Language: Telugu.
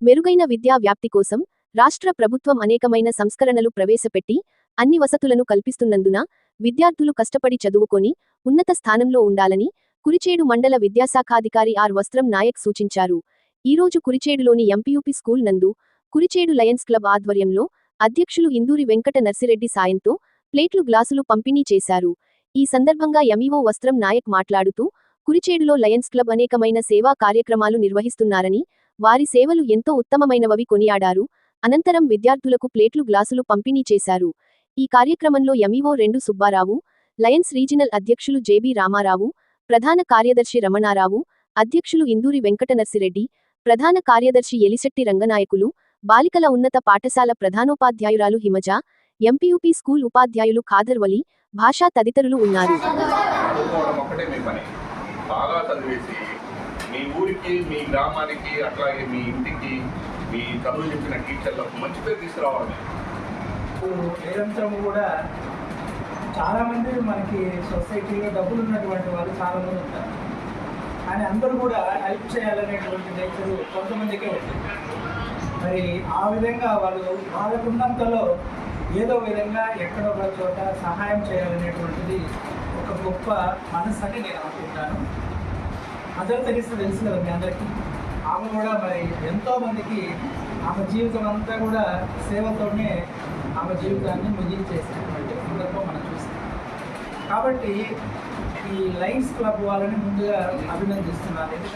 మెరుగైన విద్యా వ్యాప్తి కోసం రాష్ట్ర ప్రభుత్వం అనేకమైన సంస్కరణలు ప్రవేశపెట్టి అన్ని వసతులను కల్పిస్తున్నందున విద్యార్థులు కష్టపడి చదువుకొని ఉన్నత స్థానంలో ఉండాలని కురిచేడు మండల విద్యాశాఖాధికారి ఆర్ వస్త్రం నాయక్ సూచించారు. ఈరోజు కురిచేడులోని ఎంపీయూపీ స్కూల్ నందు కురిచేడు లయన్స్ క్లబ్ ఆధ్వర్యంలో అధ్యక్షులు ఇందూరి వెంకట నర్సిరెడ్డి సాయంతో ప్లేట్లు గ్లాసులు పంపిణీ చేశారు. ఈ సందర్భంగా ఎంఈఓ వస్త్రం నాయక్ మాట్లాడుతూ కురిచేడులో లయన్స్ క్లబ్ అనేకమైన సేవా కార్యక్రమాలు నిర్వహిస్తున్నారని వారి సేవలు ఎంతో ఉత్తమమైనవవి కొనియాడారు. అనంతరం విద్యార్థులకు ప్లేట్లు గ్లాసులు పంపిణీ చేశారు. ఈ కార్యక్రమంలో ఎంఈఓ రెండు సుబ్బారావు లయన్స్ రీజినల్ అధ్యక్షులు జేబీ రామారావు ప్రధాన కార్యదర్శి రమణారావు అధ్యక్షులు ఇందూరి వెంకటనర్సిరెడ్డి ప్రధాన కార్యదర్శి ఎలిశెట్టి రంగనాయకులు బాలికల ఉన్నత పాఠశాల ప్రధానోపాధ్యాయురాలు హిమజ ఎంపీయూపీ స్కూల్ ఉపాధ్యాయులు ఖాదర్వలి భాషా తదితరులు ఉన్నారు. బాగా చదివేసి మీ ఊరికి మీ గ్రామానికి అట్లాగే మీ ఇంటికి మీ చదువు చెప్పిన టీచర్లకు మంచి పేరు తీసుకురావాలి నిరంతరం కూడా చాలామంది మనకి సొసైటీలో డబ్బులు ఉన్నటువంటి వాళ్ళు చాలామంది ఉంటారు. కానీ అందరూ కూడా హెల్ప్ చేయాలనేటువంటి నేచరు కొంతమందికే ఉంటుంది మరి ఆ విధంగా వాళ్ళు వాళ్ళకున్నంతలో ఏదో విధంగా ఎక్కడో ఒక చోట సహాయం చేయాలనేటువంటిది గొప్ప మనసు అని నేను అనుకుంటాను. అందరూ తెలిసి తెలిసింది మీ అందరికీ. ఆమె కూడా మరి ఎంతో మందికి ఆమె జీవితం అంతా కూడా సేవతోనే ఆమె జీవితాన్ని ముగించేసినటువంటి సందర్భం మనం చూస్తాం. కాబట్టి ఈ లైన్స్ క్లబ్ వాళ్ళని ముందుగా అభినందిస్తున్నాను.